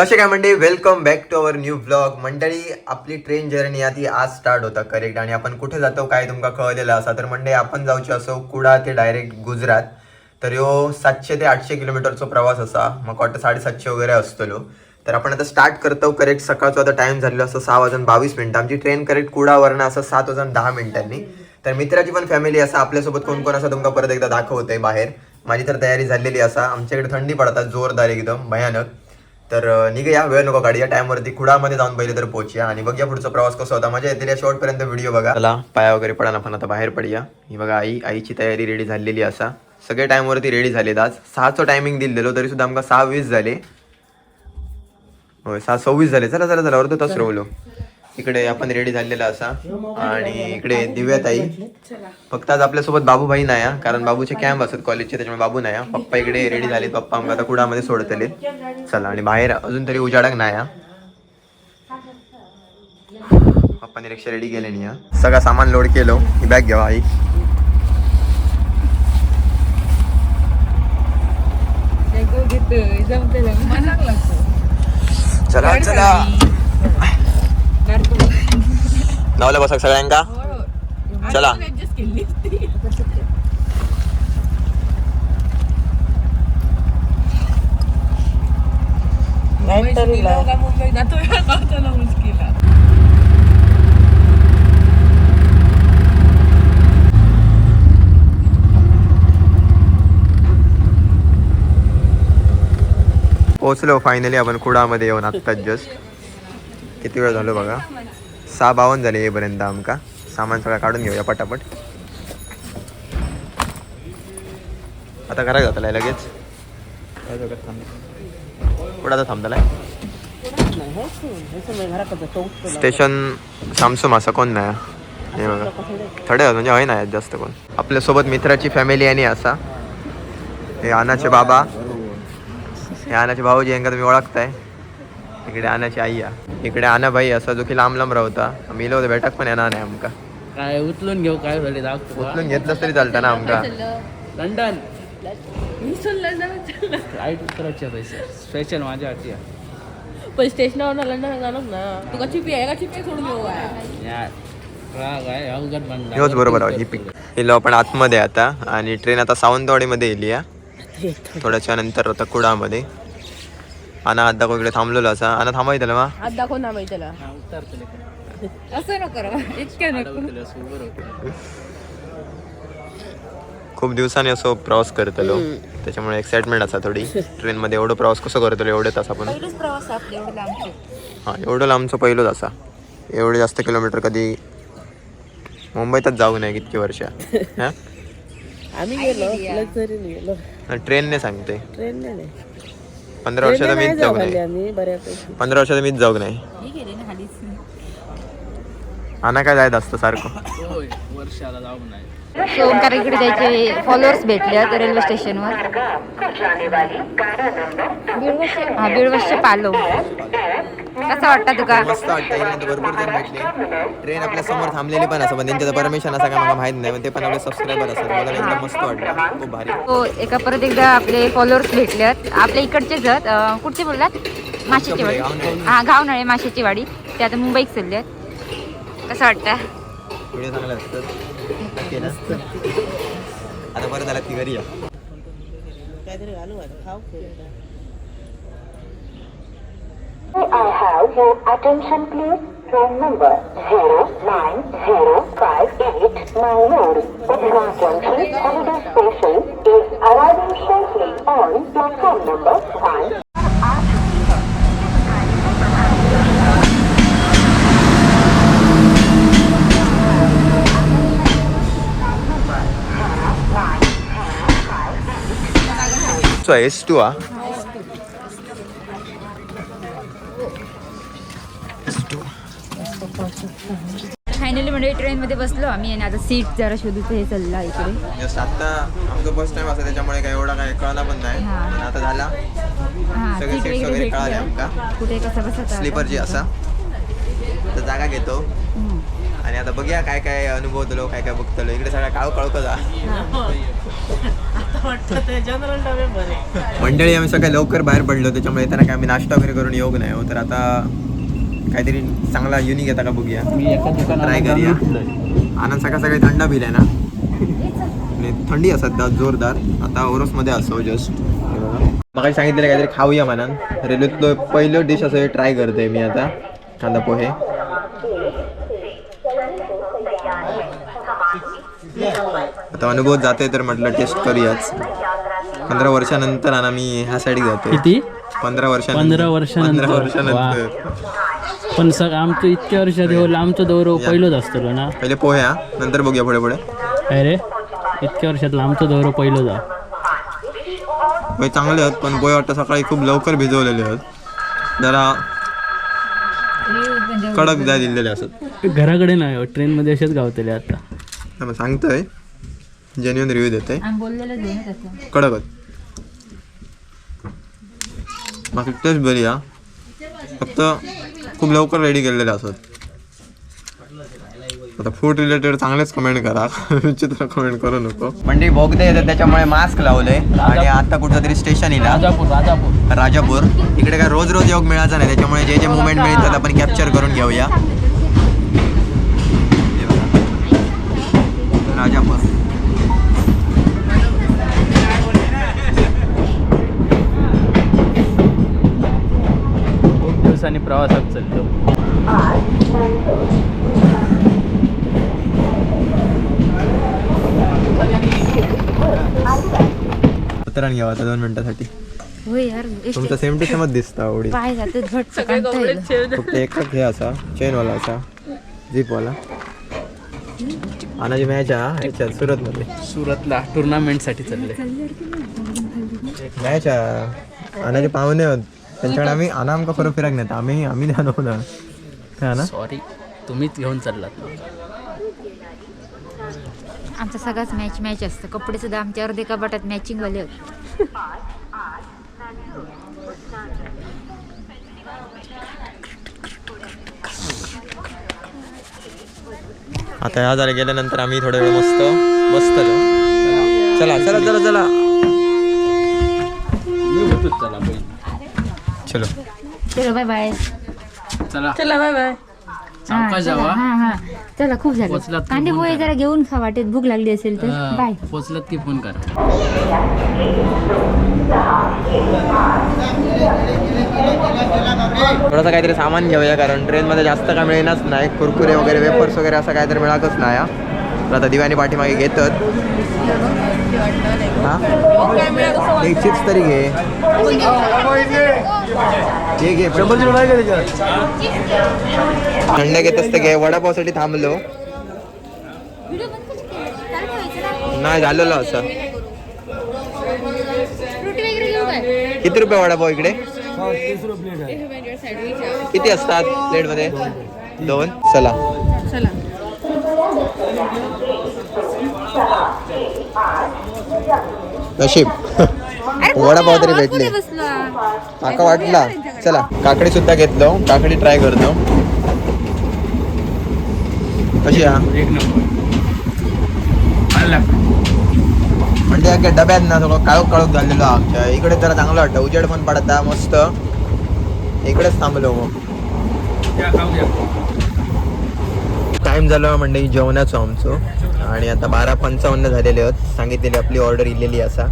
कसे काय मंडळी welcome back to our new blog मंडळी आपली ट्रेन जर्नी ती आज स्टार्ट होता करेक्ट आणि आपण कुठे जातो काय तुमका कळलेलं असा? तर म्हणजे आपण जाऊचे असो कुडा ते डायरेक्ट गुजरात. तर ह्यो सातशे ते आठशे किलोमीटरचा प्रवास असा. मग वाटतं साडेसातशे वगैरे असतलो. तर आपण आता स्टार्ट करतो करेक्ट सकाळचा आता टाइम झालेला असं सहा वाजून बावीस मिनिटं. आमची ट्रेन करेक्ट कुडावरनं असं सात वाजून दहा मिनिटांनी. तर मित्राची पण फॅमिली असा आपल्यासोबत कोण कोण असं तुमका परत एकदा दाखवतंय बाहेर. माझी तर तयारी झालेली असा. आमच्याकडे थंडी पडतात जोरदार एकदम भयानक. तर अं, निघूया. वेळ नको गाडी या टाइमवरती कुडामध्ये जाऊन पहिले तर पोहोचूया आणि बघूया पुढचा प्रवास कसा होता. मजा येतील या शेवटपर्यंत व्हिडिओ बघा. चला पाया वगैरे पडा पण आता बाहेर पडूया. ही बघा आई आईची तयारी रेडी झालेली असा. सगळे टाइमवरती रेडी झालेत आज. सहाचं टायमिंग दिलेलो तरी सुद्धा आमका सहा वीस झाले. होय सहा सव्वीस झाले. चला चला चला अर्ध तास रवलो. इकडे आपण रेडी झालेला असा. आणि इकडे दिव्याताई. फक्त आज आपल्यासोबत बाबूभाई नाही हा, कारण बाबूचे कॅम्प असतात कॉलेजचे त्याच्यामुळे बाबू नाही हा. पप्पा इकडे रेडी झाले पप्पा आमका आता कुडामध्ये सोडतले. चला आणि बाहेर अजून तरी उजाडक नाही हा. पप्पाने रिक्षा रेडी केले नाही हा. सगळं सामान लोड केलो. ही बॅग घ्यावा आई. चला चला. नवला बसा सगळ्यांका. चला. पोचलो फायनली आपण कुडामध्ये येऊन आत्ताच जस्ट किती वेळ झालो बघा? सहा बावन्न झाले येईपर्यंत आमका. सामान सगळं काढून घेऊया पटापट. आता घरा जातला लगेच? कुठं आता थांबतालाय स्टेशन सामसूम असं कोण नाही. हे बघा. थोडे म्हणजे हय नाही जास्त कोण. आपल्यासोबत मित्राची फॅमिली आणि असा. हे आनाचे बाबा. हे आनाचे भाऊजी यांना तुम्ही ओळखताय. इकडे आनाची आई आहे इकडे आनाबाई असा जो की लांब लांब राहता. आम्ही इलो भेटक पण येणार नाही आमका. काय उचलून घेऊ काय झाले उचलून घेतलंच तरी चालतं ना आमका. लंडन. फ्लाईट उतरायचे पैसे. स्पेशल माझ्या हाती. पण स्टेशनावर लंडन जाणार ना. तू कशी पी आहे का? चिपी सोडून घेऊ काय या राग आहे अवघड बनला हेच बरोबर आहे ही पिक. हिलो आपण आतमध्ये आता. आणि ट्रेन आता सावंतवाडीमध्ये येली आहे. थोड्याच्या नंतर आता कुडामध्ये. आना आता इकडे थांबलेलो असा. आना थांबायचं त्याला मा. आज दाखव ना त्याला हा, असं नको इतक्या. खूप दिवसांनी असं प्रवास करतलो त्याच्यामुळे एक्साइटमेंट असा थोडी. ट्रेनमध्ये एवढं प्रवास कसं करतलो एवढे तास आपण पहिलेच प्रवास आपले एवढे लांबचे. हां एवढं लांबचं पहिलंच असा. एवढे जास्त किलोमीटर कधी मुंबईतच जाऊ नये कितकी वर्ष. हां? आम्ही गेलो लक्झरीने गेलो. ट्रेनने सांगते. ट्रेनने नाही. पंधरा वर्षाचा मीच जाऊ नाही पंधरा वर्षाचा मीच जाऊ नाही. ही गेली ना खालीच. आना काय जायचं असतं सारखं. वर्षाला जाऊ नाही सो ओंकार इकडे त्याचे फॉलोअर्स भेटले रेल्वे स्टेशनवर हा बीडवशे पालो. कसं वाटतं तुका? मस्त वाटतं इकडे भरपूर जण भेटले. ट्रेन आपल्यासमोर थांबलेली पण असं पण परमिशन असं काय मला माहीत नाही पण ते पण आपले सबस्क्रायबर असतात. मला एकदम मस्त वाटलं. खूप भारी. हो एका परत एकदा आपले फॉलोअर्स भेटलेत आपल्या इकडचेच आहेत अं, कुठचे बोललात? माशाची वाडी. हा गावनळे माशाची वाडी. ते आता मुंबईत चालले कसं वाटतं व्हिडिओ चांगले असतात केलं आता बरं झालं ती घरी या काहीतरी घालू आता खाऊ May I have your attention please? Train number 09058 Uttara Junction Holiday Station is arriving shortly on platform number 1. So S two हा फायनली म्हणजे ट्रेनमध्ये बसलो आम्ही आणि आता सीट जरा शोधूचं हे चालला इकडे. जस्ट आता आमचं फर्स्ट टाइम असं त्याच्यामुळे काय एवढा काय कळला पण नाही. हा. पण आता झाला. हा सगळे सीट seats वगैरे वगैरे कळाले भेटल्या आमका. कुठे कसा बसा स्लीपरची असा. तर जागा घेतो. आणि आता बघूया काय काय अनुभव दिलो काय काय बघतलो. इकडे सगळ्या काळू काळू का जा जनरल डबे बरे. मंडळी आम्ही सकाळी लवकर बाहेर पडलो त्याच्यामुळे येताना काय आम्ही नाश्ता वगैरे करून येऊ नाही हो तर आता काहीतरी चांगला युनिक येता का बघूया. मी एका दुकानात Try करूया. आनंद सकाळ सकाळी थंड पिलाय ना? आणि थंडी असत दा जोरदार. आता ओरोस मध्ये असो जस्ट मग सांगितलेलं काहीतरी खाऊया म्हणून. रेल्वेतलं पहिलं डिश असं ट्राय करतोय मी आता कांदा पोहे. आता अनुभव जाते तर म्हटलं टेस्ट करूयाच. पंधरा वर्षानंतर आणि मी ह्या साईड जातोय किती? पंधरा वर्षानंतर. पंधरा वर्षानंतर. पंधरा वर्षानंतर. पण सग आमचं इतक्या वर्षात हो लांबचं दौरो पहिलोच असतो ना. पहिले पोहे हा नंतर बघूया पुढे पुढे. काय रे? इतक्या वर्षात लांबचं दौरो पहिलो जा पोहे चांगले आहेत पण पोहे वाटतं सकाळी खूप लवकर भिजवलेले आहेत. जरा कडक जाय दिलेले असत. घराकडे नाही ट्रेन मध्ये असेच गावतले आता. मग सांगतोय. जेन्युअन रिव्ह्यू देते. आम्ही बोललेलं दे ना तसं कडक आहेत बाकी टेस्ट बरी हा फक्त खूप लवकर रेडी केलेले असत आता फूड रिलेटेड चांगलेच कमेंट करा. विचित्र कमेंट करू नको. म्हणजे बोगदे येतात त्याच्यामुळे मास्क लावलंय. आणि आता कुठलं तरी स्टेशन येईल राजापूर राजापूर. राजापूर. इकडे काय रोज रोज योग मिळायचा नाही त्याच्यामुळे जे जे मुवमेंट मिळतात आपण कॅप्चर करून घेऊया. राजापूर. दिवसांनी प्रवासात चालतो. उतरण घ्यावा आता दोन मिनिटासाठी. होय यार तुमचा सेम टू सेमच दिसता आवडी. पाय जाते घट. फक्त एकच हे असा चेनवाला असा जीपवाला आनाजी मॅच हा ह्याच्यात सुरतमध्ये. सुरतला टुर्नामेंटसाठी चालले. मॅच हा आनाचे पाहुणे होत त्यांच्याकडे आम्ही आना आमका फरक फिराक नाही आम्ही आम्ही ना. हा ना? सॉरी तुम्हीच घेऊन चाललात. आमचा सगळाच मॅच मॅच असतं. कपडे सुद्धा आमच्या अर्धे कपाटात मॅचिंग वाले होते. आता ह्या झाले गेल्यानंतर आम्ही थोडा वेळ मस्त बसतलो चला चला चला चला. मी होतोच चला. चलो. चलो बाय बाय चला. चला बाय बाय सावकाश जावा. हा हा. चला खूप झालं. पोचलात की कांदे फोन पोहे करा. जरा घेऊन खा वाटेत भूक लागली असेल तर. बाय पोचलात की फोन करा. थोडंसं काहीतरी सामान घेऊया कारण ट्रेनमध्ये जास्त काय मिळेनच नाही. कुरकुरे वगैरे वेपर्स वगैरे असं काहीतरी मिळतच नाही हा. तर आता दिवाणी पाठीमागे घेतात. हा? एक चिप्स तरी घे. घे घे थंड घेत असते घे. वडापावसाठी थांबलो. नाही झालेलं असं. किती रुपये वडापाव इकडे? किती असतात प्लेटमध्ये दोन? चला. चला. नशीब. वडापाव तरी भेटले. काका वाटला. चला काकडी सुद्धा घेतलो काकडी ट्राय करतो कशी हा एक नंबर. आला. म्हणजे डब्यात ना सगळं काळोख काळोख झालेलो आमच्या. इकडे जरा चांगलं वाटतं. उजेड पण पडता मस्त. इकडेच थांबलो. मग टाइम झाला म्हणजे जेवणाचं आमचं. आणि आता बारा पंचावन्न झालेले आहेत. सांगितलेली आपली ऑर्डर इलेली असा.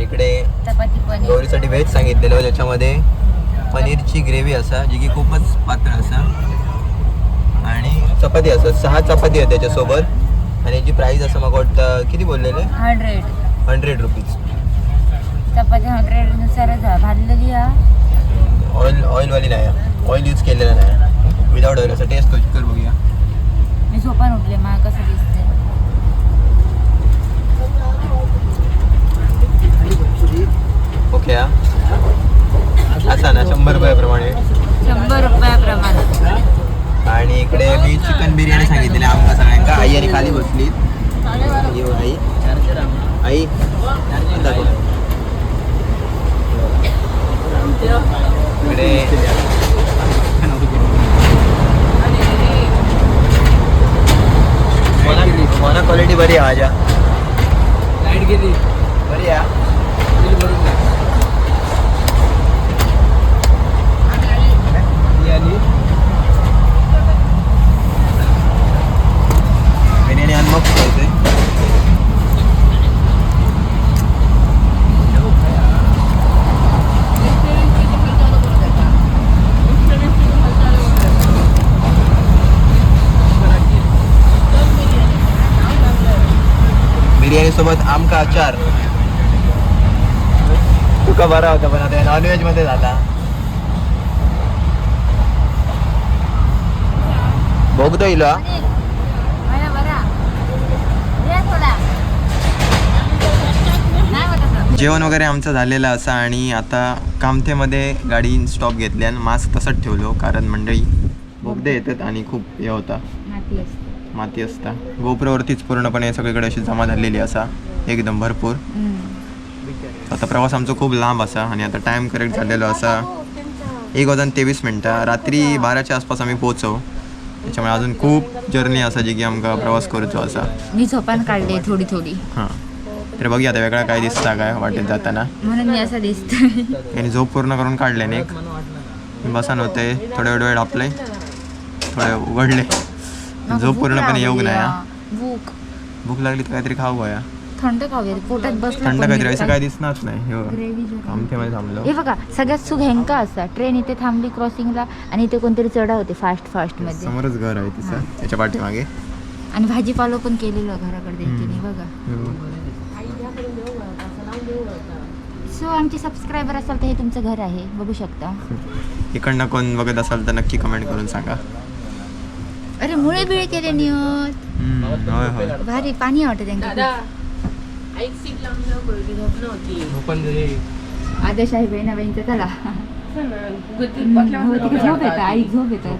इकडे गौरीसाठी व्हेज सांगितलेलं ज्याच्यामध्ये पनीरची ग्रेव्ही असा जी की खूपच पातळ असा. आणि चपाती असा. सहा चपाती आहे त्याच्यासोबत. आणि याची प्राईस असं मग वाटतं किती बोललेले? हंड्रेड हंड्रेड रुपीज चपाती हंड्रेड नुसारच. भाजलेली ऑइल ऑइलवाली नाही ऑइल यूज केलेलं नाही विदाउट ऑइल असं टेस्ट कर बघूया. मी झोपान उठले मला कसं दिसते ओके असा ना शंभर रुपयाप्रमाणे. शंभर रुपयाप्रमाणे. आणि इकडे मी चिकन बिर्याणी सांगितलेली आमका सगळ्यांका आई आणि खाली बसली. आई. आई दाखव. इकडे बरी आहे माझ्या लाइट गेली. बरी या बिर्याणी आणि मग खायचंय सोबत आमका अचार तुका बरा होता पण आता नॉनव्हेजमध्ये झाला बघतो इलो हा. जेवण वगैरे आमचं झालेलं असं आणि आता कामथेमध्ये गाडी स्टॉप घेतली आणि मास्क तसंच ठेवलो कारण मंडळी बोगदे येतात आणि खूप हे होता. माती असता. गोपुरावरतीच पूर्णपणे सगळीकडे अशी जमा झालेली असा एकदम भरपूर. आता प्रवास आमचा खूप लांब असा आणि आता टाइम करेक्ट झालेलो असा. एक वाजून तेवीस मिनटां. रात्री बाराच्या आसपास आम्ही पोहोचव. त्याच्यामुळे अजून खूप जर्नी असा जी की आमका प्रवास करूचो असा. मी झोपान काढले थोडी थोडी. हां. तर बघूया आता वेगळा काय दिसता काय वाटेत जाताना. म्हणून मी असं दिसतोय यांनी झोप पूर्ण करून काढले एक. बसान होते. थोडे वेळ वेळ आपले. थोडे उघडले. झोप पूर्णपणे येऊ नाही हा. भूक. भूक लागली तर काहीतरी खाऊ गोया थंड खाऊया पोटात बसलं थंड काहीतरी नाही. असं काय दिसणार नाही हो. आमच्यामध्ये थांबलो. हे बघा सगळ्यात सुख हेंका असा. ट्रेन इथे थांबली क्रॉसिंगला आणि इथे कोणतरी चढा होते फास्ट फास्टमध्ये. समोरच घर आहे तिचं त्याच्या पाठीमागे. आणि भाजीपालो पण केलेलं घराकडे तिने बघा. हो. सो आमचे सबस्क्रायबर असाल तर हे तुमचं घर आहे बघू शकता. इकडनं कोण बघत असाल तर नक्की कमेंट करून सांगा. अरे मुळे बिळे केले नियत हम्म, होय होय. भारी पाणी आवडतं त्यांना दादा ऐक सीट लावून मुलगी झोपणं होती. आदेश आहे बहिणा बहिणीचा चला. गुत्ती हो, बसल्यावर तिथे झोप येतं आई झोप येतं.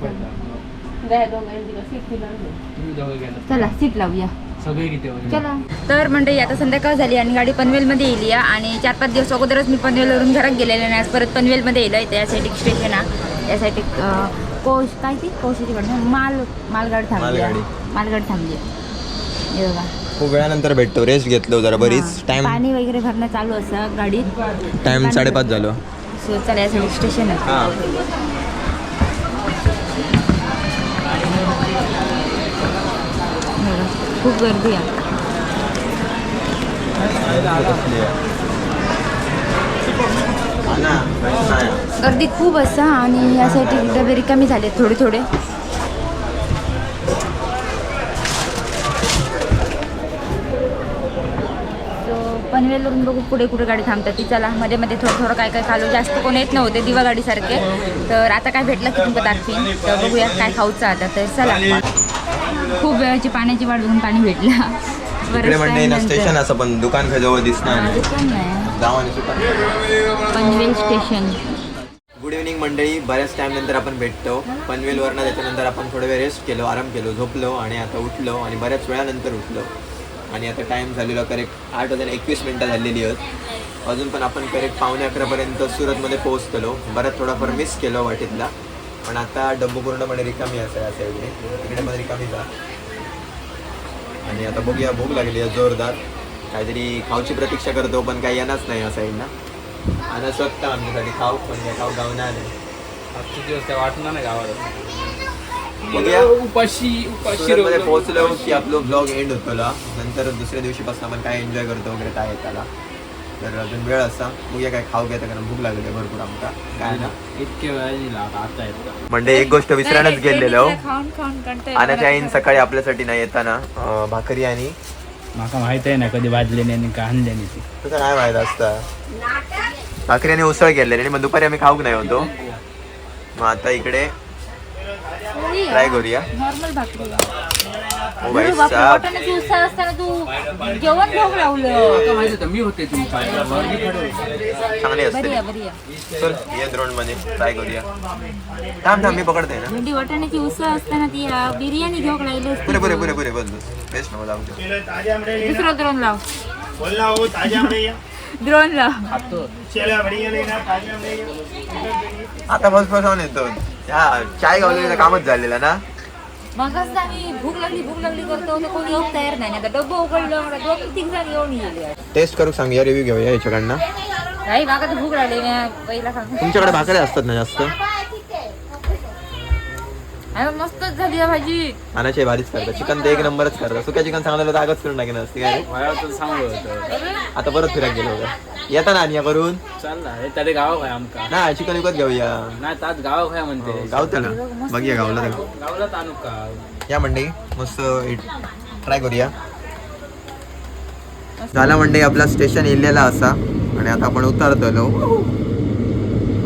द्या दोघांनी तिला सीट दिला चला सीट लावूया. सगळे किती चला. तर मंडळी आता संध्याकाळ झाली आणि गाडी पनवेलमध्ये येईल या. आणि चार पाच दिवस अगोदरच मी पनवेलवरून घरात गेलेले आणि आज परत पनवेलमध्ये येईल आहे या साईड स्टेशन हा या साईड कोश काय ती कोशाची गाडी ना? माल मालगाडी थांबली आहे. मालगाडी. मालगाडी थांबली आहे. हे बघा खूप वेळानंतर भेटतो रेस्ट घेतलो जरा बरीच हा. टाइम पाणी वगैरे भरणं चालू असं गाडीत टाइम साडेपाच झालो सो चला स्टेशन आहे बघा, खूप गर्दी आहे गर्दी खूप असा आणि या साईड डबे रिकामी झाले थोडे थोडे. पनवेलवरून बघू पुढे कुठे गाडी थांबतात ती. चला मध्ये मध्ये थोडं थोडं काय काय खालो. जास्त कोण येत नव्हते दिवा गाडीसारखे तर आता काय भेटलं की तुमचं दाखवीन. तर बघूया काय खाऊचं आता. तर चला. खूप वेळाची पाण्याची वाट बघून पाणी भेटलं. म्हणजे. स्टेशन असं पण दुकान जवळ दिसणार नाही. सुद्धा. पनवेल स्टेशन. गुड इव्हनिंग मंडळी. बऱ्याच टाइम नंतर आपण भेटतो. पनवेलवरनं त्याच्यानंतर आपण थोडा वेळ रेस्ट केलो आराम केलो झोपलो आणि आता उठलो आणि बऱ्याच वेळानंतर उठलो. आणि आता टाइम झालेला करेक्ट आठ वाजून एकवीस मिनटं झालेली आहेत. अजून पण आपण करेक्ट पावणे अकरापर्यंत सुरतमध्ये पोहोचतलो. बऱ्याच थोडाफार मिस केलो वाटेतला. पण आता डब्बू पूर्णपणे रिकामी असं आहे असं इकडे इकडे पण रिकामी जा. आणि आता बघूया भूक लागली आहे जोरदार. काहीतरी खाऊची प्रतीक्षा करतो पण काही येणारच नाही या साईडला आणि स्वतः आमच्यासाठी खाऊ पण काय खाऊ गावणार नाही आजचे दिवस काय वाटणार नाही गावाला. बघूया. उपाशी उपाशी सुरतमध्ये पोहोचलो की आपलं ब्लॉग एंड होतो. नंतर दुसऱ्या दिवशीपासून आपण काय एन्जॉय करतो वगैरे काय येताला तर अजून वेळ असा. बघूया काय खाऊ घ्यायचं कारण भूक लागली आहे भरपूर आमका. काय ना. इतके वेळा आता येतं. म्हणजे एक गोष्ट विसरायलाच गेलेलो. खाऊन खाऊन कंटाळा आनाच्या आईन सकाळी आपल्यासाठी नाही येताना अं, भाकरी आणि माका माहीत आहे ना कधी वाजले नाही आणि का आणले नाही ती. तुझं काय माहीत असतं? भाकरी आणि उसळ केलेली आणि मग दुपारी आम्ही खाऊक नाही होतो. मग आता इकडे ट्राय करूया. नॉर्मल भाकरी. असताना तू जेवण घेऊन लावलं. माहीत होतं मी होते तुमच्या चांगली असते. बरी आहे बरी आहे चल ये द्रोणमध्ये. ट्राय करूया. थांब थांब मी पकडते ना. भेंडी वाटाण्याची उसळ असताना ती बिर्याणी घेऊन असती. पुरे पुरे पुरे पुरे बस बस बेस्ट नको जाऊ दे. दुसरं द्रोण लाव. बोलना हो ताजा बढ़िया द्रोण लाव. चला बढ़िया लेना ताजा बढ़िया आता बस बस येतो. हा चाय गावलेला कामच झालेला ना? आम्ही भूक लागली भूक लागली करतो तर कोणी येऊन तयार नाही आता डब्बा उघडलं तीन जण येऊन गेले टेस्ट करू सांग या रिव्ह्यू घेऊया याच्याकडनं नाही मागा तर भूक लागली मी पहिला सांग तुमच्याकडे भाकऱ्या असतात ना जास्त अरे मस्तच झाली या भाजी. भारीच चिकन तर एक नंबरच करतात सुक्या चिकन चांगलं तर आगच करून टाकेन असते काय आता. परत फिरायला गेलो होता येता ना आणि करून चालला हे त्याला गाव काय आमका. ना चिकन विकत घेऊया. नाही त्यात गाव काय म्हणते. गावतं ना. बघूया गावला तर. गावला ताणू का? या मंडई मस्त ट्राय करूया. झाला मंडई आपला स्टेशन येलेला असा. आणि आता आपण उतरतलो.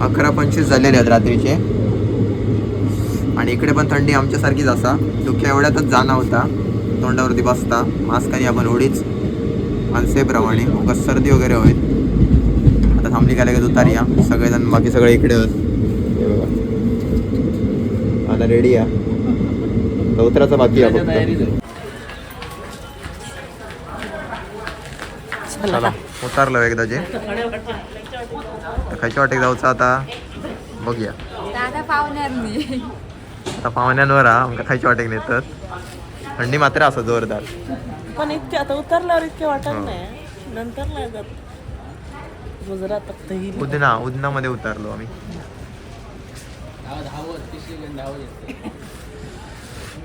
अकरा पंचवीस झालेले आहेत रात्रीचे. आणि इकडे पण थंडी आमच्यासारखीच असा. दुख्या एवढ्यातच जाणं होता. तोंडावरती बसता. मास्क आणि आपण ओढीच माणसेप्रमाणे उगाच सर्दी वगैरे होईल. आता थांबली काय लगेच उतारूया सगळेजण बाकी सगळे इकडे आहेत. आता रेडी या. उतराचा बाकी आहे फक्त. चला उतारलो एकदा जे. खायच्या वाटेक जाऊचं आता. बघूया. दादा आता पाहुण्यांवर आमका खायच्या वाटेक नेतात थंडी मात्र असं जोरदार. पण इतके आता उतरल्यावर इतके वाटत हो. नाही. नंतर नाही जात. गुजरात उदना उदनामध्ये उतरलो आम्ही.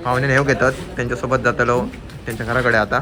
पाहुणे नेव घेतात त्यांच्यासोबत जातलो त्यांच्या घराकडे आता.